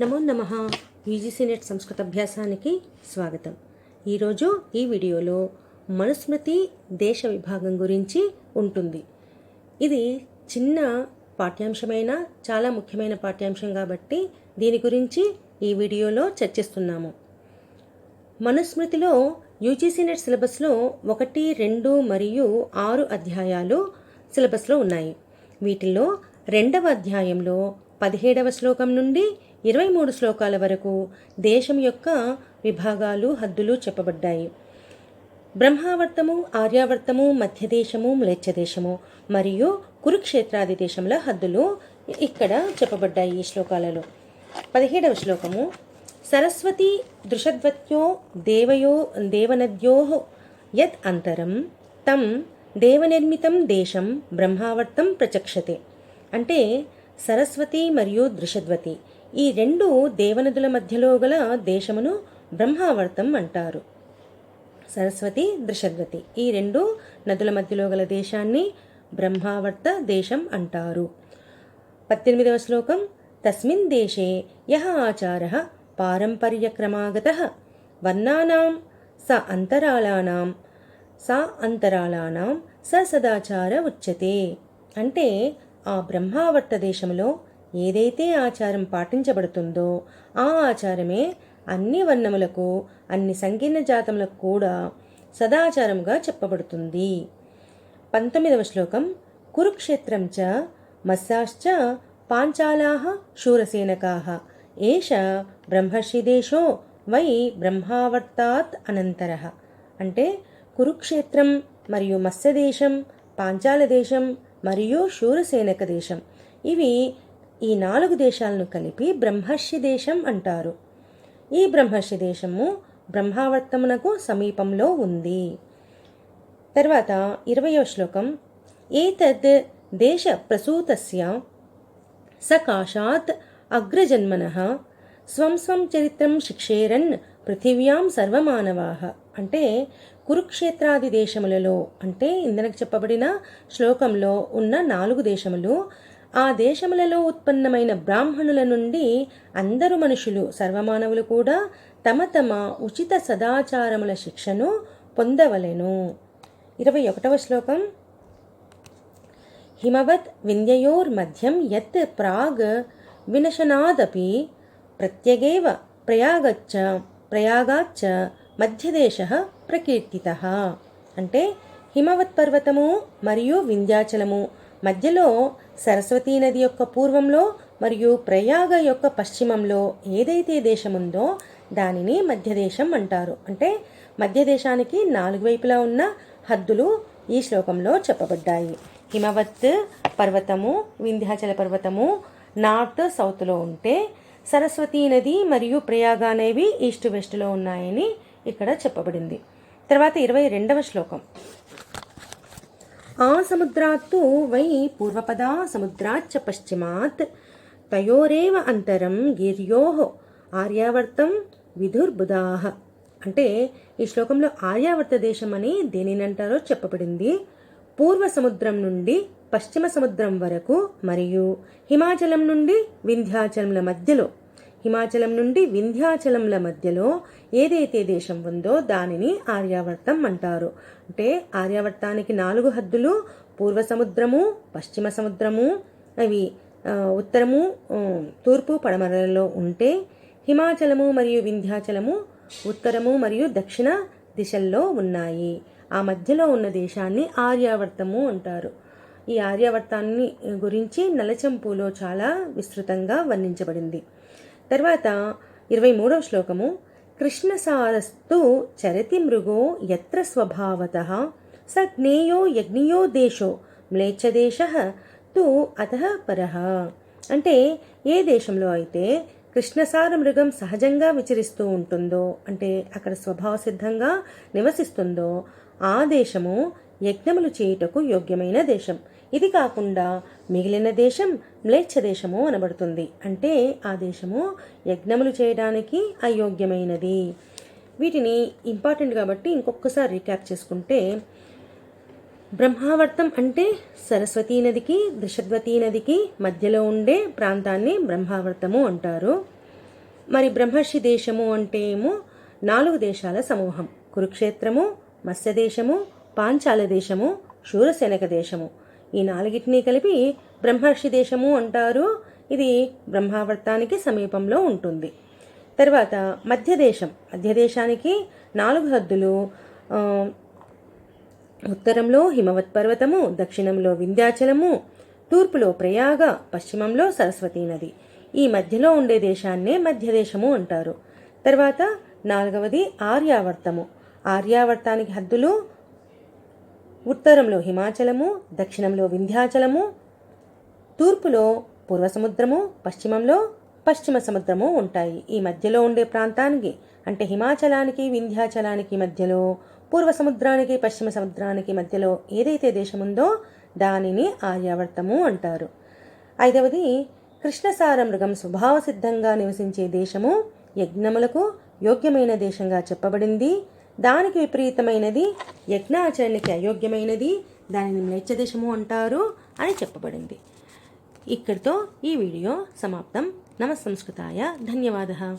నమో నమ. UGC net సంస్కృత అభ్యాసానికి స్వాగతం. ఈరోజు ఈ వీడియోలో మనుస్మృతి దేశ విభాగం గురించి ఉంటుంది. ఇది చిన్న పాఠ్యాంశమైన చాలా ముఖ్యమైన పాఠ్యాంశం కాబట్టి దీని గురించి ఈ వీడియోలో చర్చిస్తున్నాము. మనుస్మృతిలో యూజీసీ నెట్ సిలబస్లో ఒకటి రెండు మరియు ఆరు అధ్యాయాలు సిలబస్లో ఉన్నాయి. వీటిల్లో రెండవ అధ్యాయంలో పదిహేడవ శ్లోకం నుండి ఇరవై మూడు శ్లోకాల వరకు దేశం యొక్క విభాగాలు హద్దులు చెప్పబడ్డాయి. బ్రహ్మావర్తము ఆర్యావర్తము మధ్యదేశము మ్లేచ్ఛదేశము మరియు కురుక్షేత్రాది దేశముల హద్దులు ఇక్కడ చెప్పబడ్డాయి ఈ శ్లోకాలలో. పదిహేడవ శ్లోకము. సరస్వతి దృషద్వత్యో దేవయో దేవనద్యో యత్ అంతరం తం దేవనిర్మితం దేశం బ్రహ్మావర్తం ప్రచక్షతే. అంటే సరస్వతి మరియు దృషద్వతి ఈ రెండు దేవనదుల మధ్యలో గల దేశమును బ్రహ్మావర్తం అంటారు. సరస్వతి దృషద్వతి ఈ రెండు నదుల మధ్యలో గల దేశాన్ని బ్రహ్మావర్త దేశం అంటారు. పద్దెనిమిదవ శ్లోకం తస్మిన్ దేశే యహ ఆచార పారంపర్యక్రమాగత వర్ణానాం స అంతరాళానాం సా అంతరాళానాం స సదాచార ఉచ్యతే. అంటే ఆ బ్రహ్మావర్త దేశంలో ఏదైతే ఆచారం పాటించబడుతుందో ఆ ఆచారమే అన్ని వర్ణములకు అన్ని సంకీర్ణ జాతములకు కూడా సదాచారంగా చెప్పబడుతుంది. పంతొమ్మిదవ శ్లోకం కురుక్షేత్రం చ మత్స్యాశ్చ పాంచాలాహ శూరసేనకాహ ఏష బ్రహ్మర్షిదేశో వై బ్రహ్మావర్తాత్ అనంతర. అంటే కురుక్షేత్రం మరియు మత్స్యదేశం పాంచాల దేశం మరియు శూరసేనక దేశం ఇవి ఈ నాలుగు దేశాలను కలిపి బ్రహ్మర్షి దేశం అంటారు. ఈ బ్రహ్మర్షి దేశము బ్రహ్మావర్తమునకు సమీపంలో ఉంది. తర్వాత ఇరవయో శ్లోకం ఏతద్ దేశ ప్రసూతస్య సకాశాత్ అగ్రజన్మన స్వం స్వం చరిత్రం శిక్షేరన్ పృథివ్యాం సర్వమానవాహ అంటే కురుక్షేత్రాది దేశములలో అంటే ఇందనకు చెప్పబడిన శ్లోకంలో ఉన్న నాలుగు దేశములు ఆ దేశములలో ఉత్పన్నమైన బ్రాహ్మణుల నుండి అందరు మనుషులు సర్వమానవులు కూడా తమ తమ ఉచిత సదాచారముల శిక్షను పొందవలెను. ఇరవై ఒకటవ శ్లోకం. హిమవత్ వింధ్యయోర్మధ్యం యత్ ప్రాగ్ వినశనాదపి ప్రత్యగేవ ప్రయాగచ్చ ప్రయాగాచ్చ మధ్యదేశ ప్రకీర్తిత. అంటే హిమవత్ పర్వతము మరియు వింధ్యాచలము మధ్యలో సరస్వతీ నది యొక్క పూర్వంలో మరియు ప్రయాగ యొక్క పశ్చిమంలో ఏదైతే దేశం ఉందో దానిని మధ్యదేశం అంటారు. అంటే మధ్యదేశానికి నాలుగు వైపులా ఉన్న హద్దులు ఈ శ్లోకంలో చెప్పబడ్డాయి. హిమవత్ పర్వతము వింధ్యాచల పర్వతము నార్త్ సౌత్లో ఉంటే సరస్వతీ నది మరియు ప్రయాగ అనేవి ఈస్ట్ వెస్ట్లో ఉన్నాయని ఇక్కడ చెప్పబడింది. తర్వాత ఇరవై రెండవ శ్లోకం. ఆ సముద్రాత్తు వై పూర్వపదా సముద్రాచ్చ పశ్చిమాత్. తయోరేవ అంతరం గిర్యో ఆర్యావర్తం విధుర్బుధాహ అంటే ఈ శ్లోకంలో ఆర్యావర్త దేశం అని దేనినంటారో చెప్పబడింది. పూర్వ సముద్రం నుండి పశ్చిమ సముద్రం వరకు మరియు హిమాచలం నుండి వింధ్యాచలంల మధ్యలో హిమాచలం నుండి వింధ్యాచలంల మధ్యలో ఏదైతే దేశం ఉందో దానిని ఆర్యావర్తం అంటారు. అంటే ఆర్యావర్తానికి నాలుగు హద్దులు పూర్వ సముద్రము పశ్చిమ సముద్రము అవి ఉత్తరము తూర్పు పడమరలలో ఉంటే హిమాచలము మరియు వింధ్యాచలము ఉత్తరము మరియు దక్షిణ దిశల్లో ఉన్నాయి. ఆ మధ్యలో ఉన్న దేశాన్ని ఆర్యావర్తము అంటారు. ఈ ఆర్యావర్తాన్ని గురించి నలచంపులో చాలా విస్తృతంగా వర్ణించబడింది. తర్వాత ఇరవై మూడవ శ్లోకము కృష్ణసారస్తు చరతి మృగో ఎత్ర స్వభావత స జ్ఞేయో యజ్ఞియో దేశో మ్లేచ్ఛదేశ తు అత పర. అంటే ఏ దేశంలో అయితే కృష్ణసార మృగం సహజంగా విచరిస్తూ ఉంటుందో అంటే అక్కడ స్వభావ సిద్ధంగా నివసిస్తుందో ఆ దేశము యజ్ఞములు చేయుటకు యోగ్యమైన దేశం. ఇది కాకుండా మిగిలిన దేశం మ్లేచ్ఛ దేశము అనబడుతుంది. అంటే ఆ దేశము యజ్ఞములు చేయడానికి అయోగ్యమైనది. వీటిని ఇంపార్టెంట్ కాబట్టి ఇంకొకసారి రీక్యాప్ చేసుకుంటే బ్రహ్మావర్తం అంటే సరస్వతీ నదికి దృషద్వతీ నదికి మధ్యలో ఉండే ప్రాంతాన్ని బ్రహ్మావర్తము అంటారు. మరి బ్రహ్మర్షి దేశము అంటే ఏమో నాలుగు దేశాల సమూహం. కురుక్షేత్రము మత్స్య దేశము పాంచాల దేశము శూరసేనక దేశము. ఈ నాలుగిటిని కలిపి బ్రహ్మర్షి దేశము అంటారు. ఇది బ్రహ్మావర్తానికి సమీపంలో ఉంటుంది. తర్వాత మధ్యదేశం. మధ్యదేశానికి నాలుగు హద్దులు. ఉత్తరంలో హిమవత్ పర్వతము దక్షిణంలో వింధ్యాచలము తూర్పులో ప్రయాగ పశ్చిమంలో సరస్వతీ నది. ఈ మధ్యలో ఉండే దేశాన్నే మధ్యదేశము అంటారు. తర్వాత నాలుగవది ఆర్యావర్తము. ఆర్యావర్తానికి హద్దులు ఉత్తరంలో హిమాచలము దక్షిణంలో వింధ్యాచలము తూర్పులో పూర్వ సముద్రము పశ్చిమంలో పశ్చిమ సముద్రము ఉంటాయి. ఈ మధ్యలో ఉండే ప్రాంతానికి అంటే హిమాచలానికి వింధ్యాచలానికి మధ్యలో పూర్వ సముద్రానికి పశ్చిమ సముద్రానికి మధ్యలో ఏదైతే దేశం ఉందో దానిని ఆర్యావర్తము అంటారు. ఐదవది కృష్ణసార మృగం స్వభావసిద్ధంగా నివసించే దేశము యజ్ఞములకు యోగ్యమైన దేశంగా చెప్పబడింది. దానికి విపరీతమైనది యజ్ఞాచరణకి అయోగ్యమైనది దానిని మ్లేచ్ఛదేశము అంటారు అని చెప్పబడింది. ఇక్కడితో ఈ వీడియో సమాప్తం. నమస్సంస్కృతాయ. ధన్యవాద.